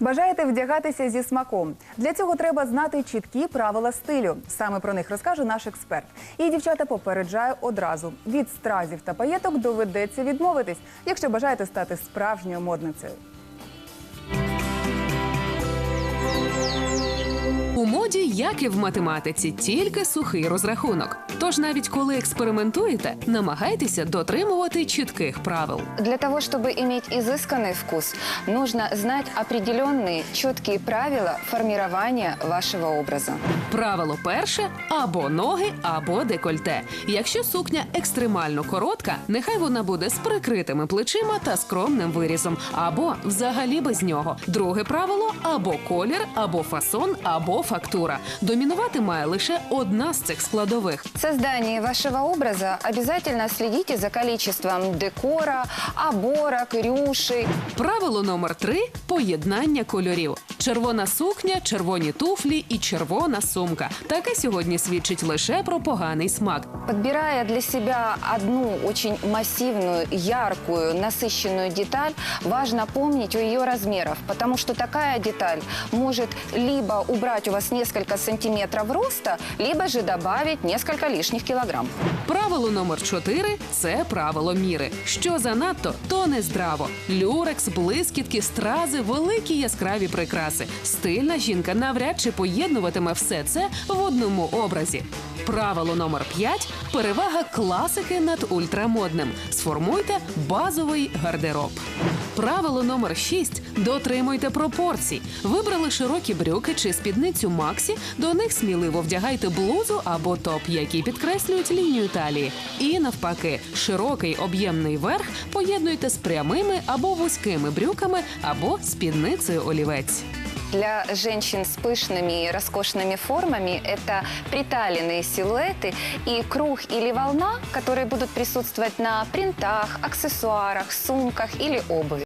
Бажаєте вдягатися зі смаком? Для цього треба знати чіткі правила стилю. Саме про них розкаже наш експерт. І дівчата попереджаю одразу: від стразів та паєток доведеться відмовитись, якщо бажаєте стати справжньою модницею. У моді, як і в математиці, тільки сухий розрахунок. Тож навіть коли експериментуєте, намагайтеся дотримувати чітких правил. Для того, чтобы иметь изысканный вкус, нужно знать определенные четкие правила формирования вашего образа. Правило перше або ноги, або декольте. Якщо сукня екстремально коротка, нехай вона буде з прикритими плечима та скромним вирізом, або взагалі без нього. Друге правило або колір, або фасон, або фактура. Домінувати має лише одна з цих складових. В создании вашего образа обязательно следите за количеством декора, оборок, рюшей. Правило номер три поєднання кольорів: червона сукня, червоні туфлі і червона сумка. Таке сьогодні свідчить лише про поганий смак. Подбирая для себя одну очень массивную, яркую, насыщенную деталь, важно помнить о ее размерах, потому что такая деталь может либо убрать у вас несколько сантиметров роста, либо же добавить несколько лишних килограмм. Правило номер 4 – це правило міри. Що занадто, то не здраво. Люрекс, блискітки, стрази, великі яскраві прикраси. Стильна жінка навряд чи поєднуватиме все це в одному образі. Правило номер 5 – перевага класики над ультрамодним. Сформуйте базовий гардероб. Правило номер 6 – дотримуйте пропорцій. Вибрали широкі брюки чи спідницю Максі, до них сміливо вдягайте блузу або топ, які підкреслюють лінію талії. І навпаки, широкий об'ємний верх поєднуйте з прямими або вузькими брюками, або спідницею олівець. Для женщин с пышными и роскошными формами это приталенные силуэты и круг или волна, которые будут присутствовать на принтах, аксессуарах, сумках или обуви.